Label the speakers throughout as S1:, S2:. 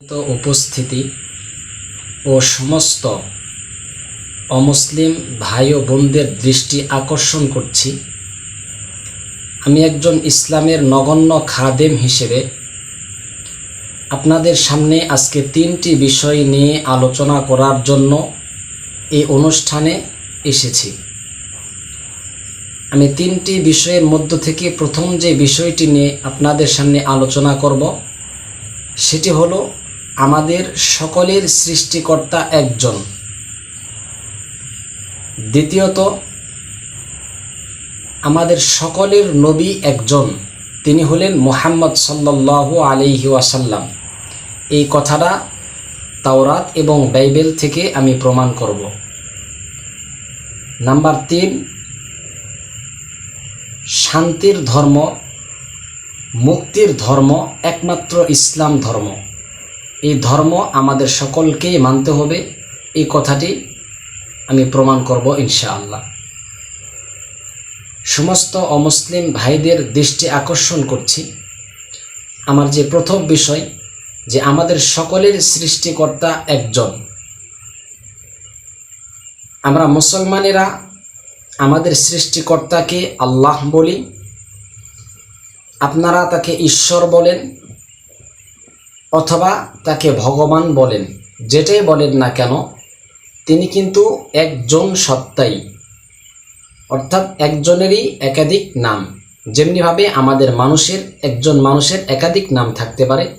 S1: উপস্থিতি ও সমস্ত অমুসলিম ভাই ও বোনদের দৃষ্টি আকর্ষণ করছি। আমি একজন ইসলামের নগণ্য খাদেম হিসেবে আপনাদের সামনে আজকে তিনটি বিষয় নিয়ে আলোচনা করার জন্য এই অনুষ্ঠানে এসেছি। আমি তিনটি বিষয়ের মধ্য থেকে প্রথম যে বিষয়টি নিয়ে আপনাদের সামনে আলোচনা করব, সেটি হলো আমাদের সকলের সৃষ্টিকর্তা একজন। দ্বিতীয়ত, আমাদের সকলের নবী একজন। তিনি হলেন মোহাম্মদ সাল্লাল্লাহু আলাইহি ওয়াসাল্লাম। এই কথাটা তাওরাত এবং বাইবেল থেকে আমি প্রমাণ করব। নাম্বার তিন, শান্তির ধর্ম, মুক্তির ধর্ম একমাত্র ইসলাম ধর্ম। এই ধর্ম আমাদের সকলকেই মানতে হবে। এই কথাটি আমি প্রমাণ করব ইনশাআল্লাহ। সমস্ত অমুসলিম ভাইদের দৃষ্টি আকর্ষণ করছি। আমার যে প্রথম বিষয়, যে আমাদের সকলের সৃষ্টিকর্তা একজন। আমরা মুসলমানেরা আমাদের সৃষ্টিকর্তাকে আল্লাহ বলি। আপনারা তাকে ঈশ্বর বলেন। অথবা তাকে ভগবান বলেন, যেটাই বলেন না কেন, তিনি কিন্তু একজন সত্তাই। অর্থাৎ একজনেরই একাধিক নাম। যেমনিভাবে আমাদের মানুষের, একজন মানুষের একাধিক নাম থাকতে পারে,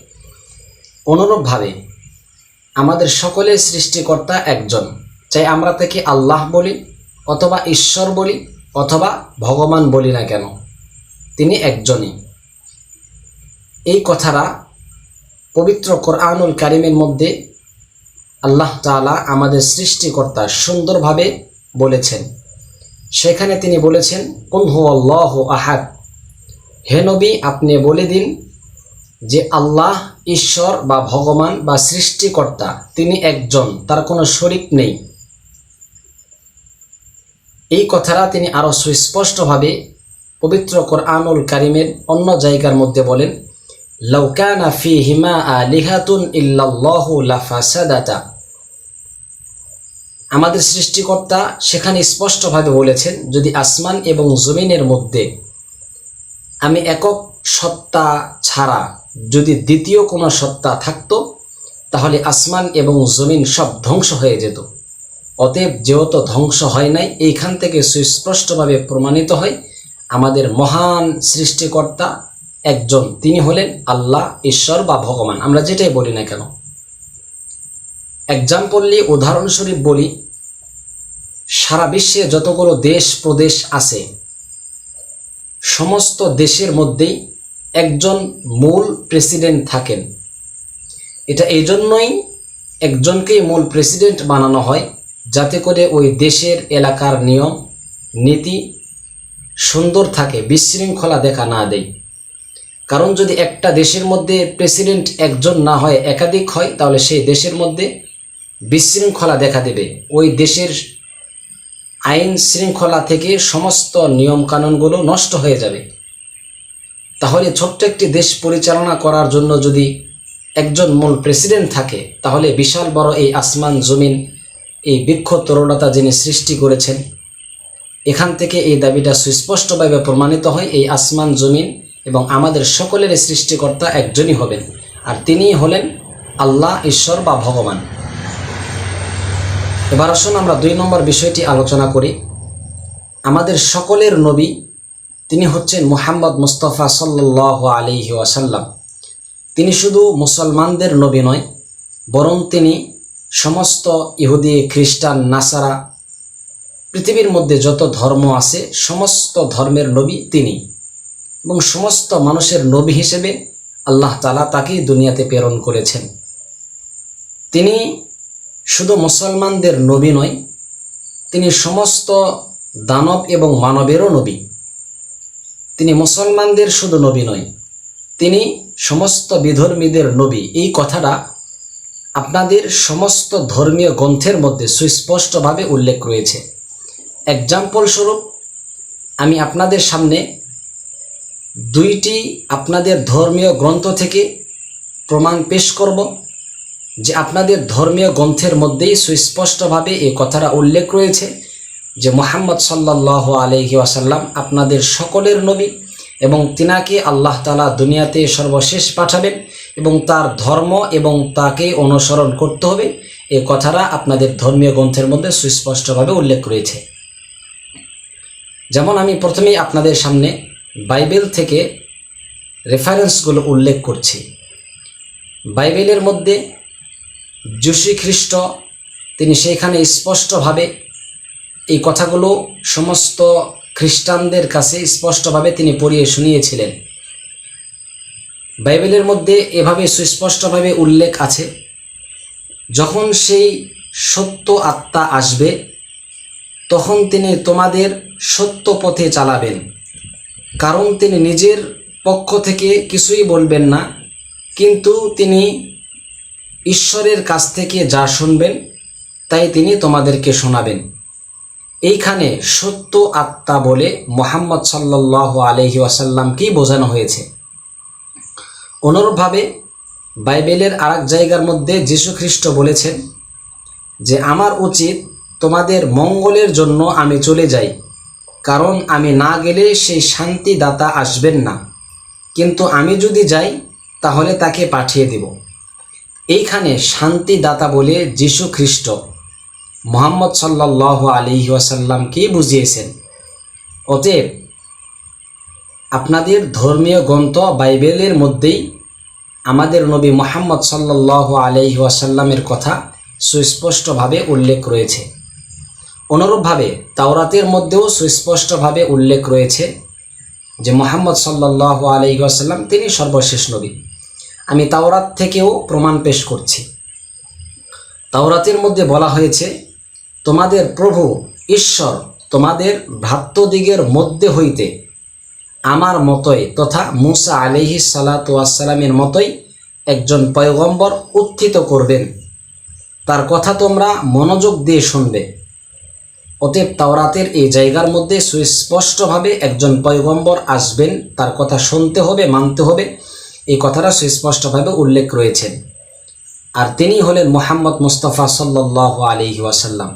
S1: অনুরূপভাবে আমাদের সকলের সৃষ্টিকর্তা একজন। চাই আমরা তাকে আল্লাহ বলি, অথবা ঈশ্বর বলি, অথবা ভগবান বলি না কেন, তিনি একজনই। এই কথাটা পবিত্র কোরআনুল কারিমের মধ্যে আল্লাহ তাআলা আমাদের সৃষ্টিকর্তা সুন্দরভাবে বলেছেন। সেখানে তিনি বলেছেন কুনহু আল্লাহ আহাদ। হে নবী, আপনি বলে দিন যে আল্লাহ, ঈশ্বর বা ভগবান বা সৃষ্টিকর্তা তিনি একজন, তার কোনো শরিক নেই। এই কথাটা তিনি আরও সুস্পষ্টভাবে পবিত্র কোরআনুল কারিমের অন্য জায়গার মধ্যে বলেন। লৌকানা ফি হিমা আলিহাতুন ইল্লাল্লাহু লাফাসাদাতা। আমাদের সৃষ্টিকর্তা সেখানে স্পষ্টভাবে বলেছেন, যদি আসমান এবং জমিনের মধ্যে আমি একক সত্তা ছাড়া যদি দ্বিতীয় কোনো সত্তা থাকতো, তাহলে আসমান এবং জমিন সব ধ্বংস হয়ে যেত। অতএব যেহেতু ধ্বংস হয় নাই, এইখান থেকে সুস্পষ্টভাবে প্রমাণিত হয় আমাদের মহান সৃষ্টিকর্তা একজন। তিনি হলেন আল্লাহ, ঈশ্বর বা ভগবান। আমরা যেটাই বলি না কেন? এক্সাম্পললি উদাহরণস্বরূপ বলি, সারা বিশ্বে যতগুলো দেশ প্রদেশ আছে, সমস্ত দেশের মধ্যেই একজন মূল প্রেসিডেন্ট থাকেন। এটা এই জন্যই একজনকেই মূল প্রেসিডেন্ট বানানো হয়, যাতে করে ওই দেশের এলাকার নিয়ম, নীতি সুন্দর থাকে, বিশৃঙ্খলা দেখা না দেয়। কারণ যদি একটা দেশের মধ্যে প্রেসিডেন্ট একজন না হয়, একাধিক হয়, তাহলে সেই দেশের মধ্যে বিশৃঙ্খলা দেখা দেবে। ওই দেশের আইন শৃঙ্খলা থেকে সমস্ত নিয়মকানুনগুলো নষ্ট হয়ে যাবে। তাহলে ছোট্ট একটি দেশ পরিচালনা করার জন্য যদি একজন মূল প্রেসিডেন্ট থাকে, তাহলে বিশাল বড় এই আসমান জমিন, এই বৃক্ষ তরুণতা যিনি সৃষ্টি করেছেন, এখান থেকে এই দাবিটা সুস্পষ্টভাবে প্রমাণিত হয়, এই আসমান জমিন এবং আমাদের সকলের সৃষ্টিকর্তা একজনই হবেন, আর তিনিই হলেন আল্লাহ, ঈশ্বর বা ভগবান। এবার আসুন আমরা দুই নম্বর বিষয়টি আলোচনা করি। আমাদের সকলের নবী, তিনি হচ্ছেন মুহাম্মদ মুস্তফা সাল্লাহ আলিহি ওয়াসাল্লাম। তিনি শুধু মুসলমানদের নবী নয়, বরং তিনি সমস্ত ইহুদি, খ্রিস্টান, নাসারা, পৃথিবীর মধ্যে যত ধর্ম আছে, সমস্ত ধর্মের নবী তিনি। এবং সমস্ত মানুষের নবী হিসেবে আল্লাহ তালা তাকেই দুনিয়াতে প্রেরণ করেছেন। তিনি শুধু মুসলমানদের নবী নয়, তিনি সমস্ত দানব এবং মানবেরও নবী। তিনি মুসলমানদের শুধু নবী নয়, তিনি সমস্ত বিধর্মীদের নবী। এই কথাটা আপনাদের সমস্ত ধর্মীয় গ্রন্থের মধ্যে সুস্পষ্টভাবে উল্লেখ রয়েছে। এক্সাম্পল স্বরূপ, আমি আপনাদের সামনে দুইটি আপনাদের ধর্মীয় গ্রন্থ থেকে প্রমাণ পেশ করব, যে আপনাদের ধর্মীয় গ্রন্থের মধ্যেই সুস্পষ্টভাবে এই কথাটা উল্লেখ রয়েছে, যে মোহাম্মদ সাল্লাহ আলহি আসাল্লাম আপনাদের সকলের নবী এবং তিনাকে আল্লাহ তালা দুনিয়াতে সর্বশেষ পাঠাবেন এবং তার ধর্ম এবং তাকে অনুসরণ করতে হবে এ কথাটা আপনাদের ধর্মীয় গ্রন্থের মধ্যে সুস্পষ্টভাবে উল্লেখ রয়েছে। যেমন আমি প্রথমেই আপনাদের সামনে বাইবেল থেকে রেফারেন্সগুলো উল্লেখ করছি। বাইবেলের মধ্যে যীশু খ্রিস্ট, তিনি সেইখানে স্পষ্টভাবে এই কথাগুলো সমস্ত খ্রিস্টানদের কাছে স্পষ্টভাবে তিনি পড়িয়ে শুনিয়েছিলেন। বাইবেলের মধ্যে এভাবে সুস্পষ্টভাবে উল্লেখ আছে, যখন সেই সত্য আত্মা আসবে, তখন তিনি তোমাদের সত্য পথে চালাবেন। কারণ তিনি নিজের পক্ষ থেকে কিছুই বলবেন না, কিন্তু তিনি ঈশ্বরের কাছ থেকে যা শুনবেন, তাই তিনি তোমাদেরকে শোনাবেন। এইখানে সত্য আত্মা বলে মোহাম্মদ সাল্লাহ আলহি আসাল্লামকেই বোঝানো হয়েছে। অনুরূপভাবে বাইবেলের আর জায়গার মধ্যে যীশু খ্রিস্ট বলেছেন যে, আমার উচিত তোমাদের মঙ্গলের জন্য আমি চলে যাই কারণ আমি না গেলে সেই শান্তিদাতা আসবেন না। কিন্তু আমি যদি যাই, তাহলে তাকে পাঠিয়ে দেব। এইখানে শান্তিদাতা বলে যীশু খ্রিস্ট। মোহাম্মদ সাল্লাহ আলী ওয়াসাল্লামকে বুঝিয়েছেন। অতএব, আপনাদের ধর্মীয় গ্রন্থ বাইবেলের মধ্যেই আমাদের নবী মোহাম্মদ সাল্লাহ আলহি ওয়াসাল্লামের কথা সুস্পষ্টভাবে উল্লেখ রয়েছে। অনুরূপভাবে তাওরাতের মধ্যেও সুস্পষ্টভাবে উল্লেখ রয়েছে যে মোহাম্মদ সাল্লাহ আলহি ওয়াসাল্লাম তিনি সর্বশেষ নবী। আমি তাওরাত থেকেও প্রমাণ পেশ করছি। তাওরাতের মধ্যে বলা হয়েছে, তোমাদের প্রভু ঈশ্বর তোমাদের ভ্রাত্যদিগের মধ্যে হইতে আমার মতোই তথা মুসা আলিহি সালাতামের মতোই একজন পয়গম্বর উত্থিত করবেন। তার কথা তোমরা মনোযোগ দিয়ে শুনবে। অতএব তাওরাতের এই জায়গার মধ্যে সুস্পষ্টভাবে একজন পয়গম্বর আসবেন, তার কথা শুনতে হবে, মানতে হবে। এই কথাটা সুস্পষ্টভাবে উল্লেখ রয়েছেন আর তিনি হলেন মোহাম্মদ মুস্তফা সাল্লাহ আলহি ওয়াসাল্লাম।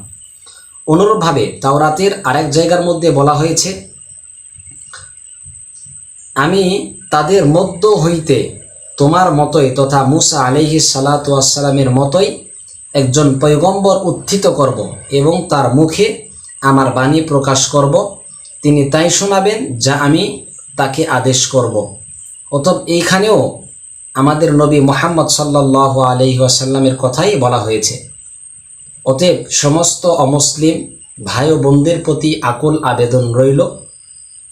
S1: অনুরূপভাবে তাওরাতের আরেক জায়গার মধ্যে বলা হয়েছে, আমি তাদের মধ্য হইতে তোমার মতোই তথা মুসা আলিহি সালাতামের মতোই একজন পৈগম্বর উত্থিত করব এবং তার মুখে আমার বাণী প্রকাশ করব। তিনি তাই শোনাবেন যা আমি তাকে আদেশ করব। অতএব এইখানেও আমাদের নবী মোহাম্মদ সাল্লাহ আলহি আসাল্লামের কথাই বলা হয়েছে। অতএব সমস্ত অমুসলিম ভাই বোনদের প্রতি আকুল আবেদন রইল।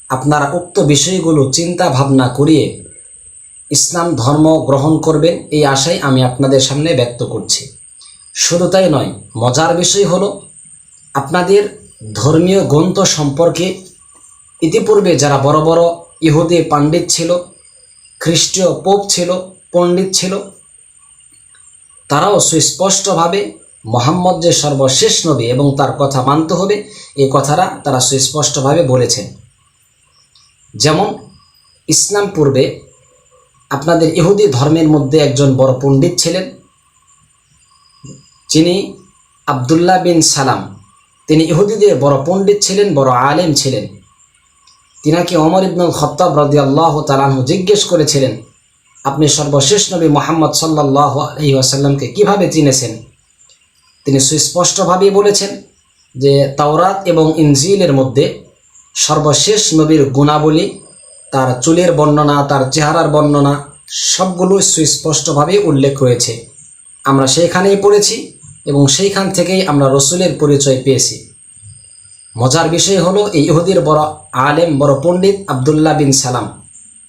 S1: আপনারা উক্ত বিষয়গুলো চিন্তা ভাবনা করিয়ে ইসলাম ধর্ম গ্রহণ করবেন এই আশাই আমি আপনাদের সামনে ব্যক্ত করছি। শুধু তাই নয়, মজার বিষয় হলো, আপনাদের ধর্মীয় গ্রন্থ সম্পর্কে ইতিপূর্বে যারা বড় বড় ইহুদি পাণ্ডিত ছিল, খ্রিস্টীয় পোপ ছিল, পণ্ডিত ছিল, তারাও সুস্পষ্টভাবে মোহাম্মদ যে সর্বশেষ নবী এবং তার কথা মানতে হবে, এই কথাটা তারা সুস্পষ্টভাবে বলেছেন। যেমন, ইসলাম পূর্বে আপনাদের ইহুদি ধর্মের মধ্যে একজন বড় পণ্ডিত ছিলেন, যিনি আবদুল্লাহ বিন সালাম। তিনি ইহুদিদের বড় পণ্ডিত ছিলেন, বড় আলেম ছিলেন। তিনাকে অমর ইবনুল খত্তাব রদি আল্লাহ তালাহু জিজ্ঞেস করেছিলেন, আপনি সর্বশেষ নবী মোহাম্মদ সাল্লাহ আলহি আসাল্লামকে কীভাবে চিনেছেন? তিনি সুস্পষ্টভাবে বলেছেন যে, তাওরাত এবং ইনজিলের মধ্যে সর্বশেষ নবীর গুণাবলী, তার চুলের বর্ণনা, তার চেহারার বর্ণনা সবগুলো সুস্পষ্টভাবে উল্লেখ রয়েছে। আমরা সেইখানেই পড়েছি। এবং সেইখান থেকেই আমরা রসুলের পরিচয় পেয়েছি। মজার বিষয় হলো, এই ইহুদির বড় আলেম, বড় পণ্ডিত আবদুল্লাহ বিন সালাম,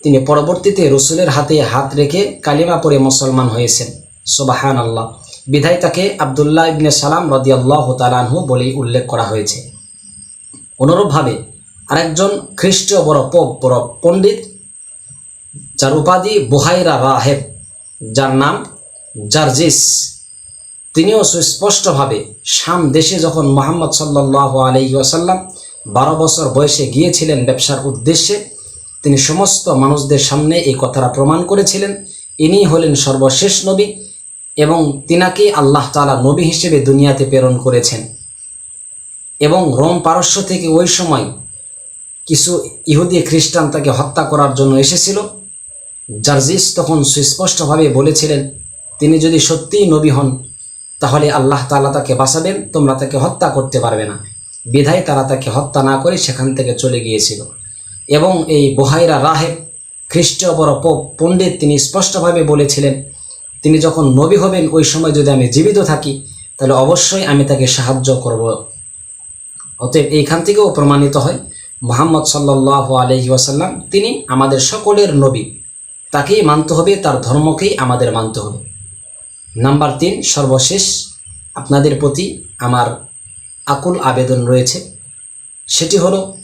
S1: তিনি পরবর্তীতে রসুলের হাতে হাত রেখে কালিমা পরে মুসলমান হয়েছেন। সোবাহান আল্লাহ বিধায় তাকে আবদুল্লাহ ইবনে সালাম রদি আল্লাহ তালানহু বলেই উল্লেখ করা হয়েছে। অনুরূপভাবে, আরেকজন খ্রিস্টীয় বড় পোপ, বড় পণ্ডিত, যার উপাধি বুহাইরা রাহেব, যার নাম জার্জিস। তিনিও সুস্পষ্টভাবে শাম দেশে যখন মোহাম্মদ সাল্লাহ আলহিউসাল্লাম বারো বছর বয়সে গিয়েছিলেন ব্যবসার উদ্দেশ্যে, তিনি সমস্ত মানুষদের সামনে এই কথাটা প্রমাণ করেছিলেন। ইনি হলেন সর্বশেষ নবী এবং তিনাকে আল্লাহ তালা নবী হিসেবে দুনিয়াতে প্রেরণ করেছেন। এবং রোম পারস্য থেকে ওই সময় কিছু ইহুদি খ্রিস্টান তাকে হত্যা করার জন্য এসেছিল। জার্জিস তখন সুস্পষ্টভাবে বলেছিলেন, তিনি যদি সত্যিই নবী হন তাহলে আল্লাহ তাআলা তাকে বাঁচাবেন, তোমরা তাকে হত্যা করতে পারবে না। বিধায় তারা তাকে হত্যা না করে সেখান থেকে চলে গিয়েছিল। এবং এই বহাইরা রাহেব খ্রিস্টীয় বড় পণ্ডিত, তিনি স্পষ্টভাবে বলেছিলেন, তিনি যখন নবী হবেন, ওই সময় যদি আমি জীবিত থাকি, তাহলে অবশ্যই আমি তাকে সাহায্য করব। অতএব এইখান থেকেও প্রমাণিত হয়, মোহাম্মদ সাল্লাহ আলহি ওয়াসাল্লাম তিনি আমাদের সকলের নবী। তাকেই মানতে হবে, তার ধর্মকেই আমাদের মানতে হবে। নাম্বার তিন, সর্বশেষ আপনাদের প্রতি আমার আকুল আবেদন রয়েছে। সেটি হলো,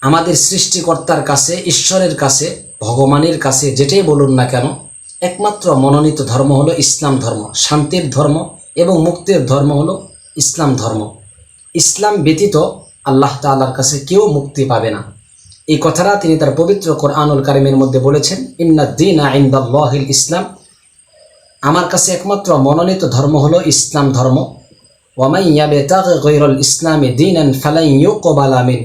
S1: আমাদের সৃষ্টিকর্তার কাছে, ঈশ্বরের কাছে, ভগবানের কাছে যেটাই বলুন না কেন, একমাত্র মনোনীত ধর্ম হলো ইসলাম ধর্ম, শান্তির ধর্ম এবং মুক্তির ধর্ম হলো ইসলাম ধর্ম। ইসলাম ব্যতীত আল্লাহ তাআলার কাছে কেউ মুক্তি পাবে না। এই কথাটা তিনি তার পবিত্র কোরআনুল কারিমের মধ্যে বলেছেন ইন্না দিন ইসলাম আমার কাছে একমাত্র মনোনীত ধর্ম হলো ইসলাম ধর্ম। ওয়ামাই ইয়াবেতাগ গৈরুল ইসলামে দিনান ফালাই ইউকবাল আমিন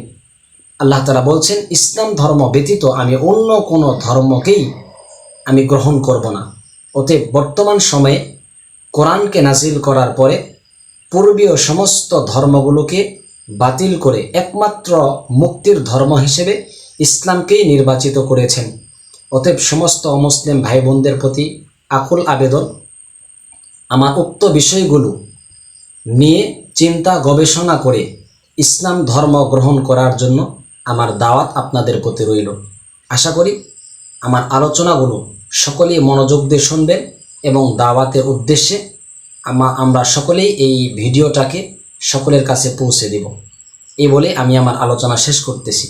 S1: আল্লাহ তাআলা বলছেন, ইসলাম ধর্ম ব্যতীত আমি অন্য কোনো ধর্মকেই আমি গ্রহণ করব না। অতএব বর্তমান সময়ে কোরআনকে নাজিল করার পরে পূর্বীয় সমস্ত ধর্মগুলোকে বাতিল করে একমাত্র মুক্তির ধর্ম হিসেবে ইসলামকেই নির্বাচিত করেছেন। অতএব সমস্ত অমুসলিম ভাই বোনদের প্রতি আকুল আবেদন। আমার উক্ত বিষয়গুলো নিয়ে চিন্তা গবেষণা করে ইসলাম ধর্ম গ্রহণ করার জন্য আমার দাওয়াত আপনাদের প্রতি রইল। আশা করি আমার আলোচনাগুলো সকলেই মনোযোগ দিয়ে শুনবেন এবং দাওয়াতের উদ্দেশ্যে আমা আমরা সকলেই এই ভিডিওটাকে সকলের কাছে পৌঁছে দেব। এই বলে আমি আমার আলোচনা শেষ করতেছি।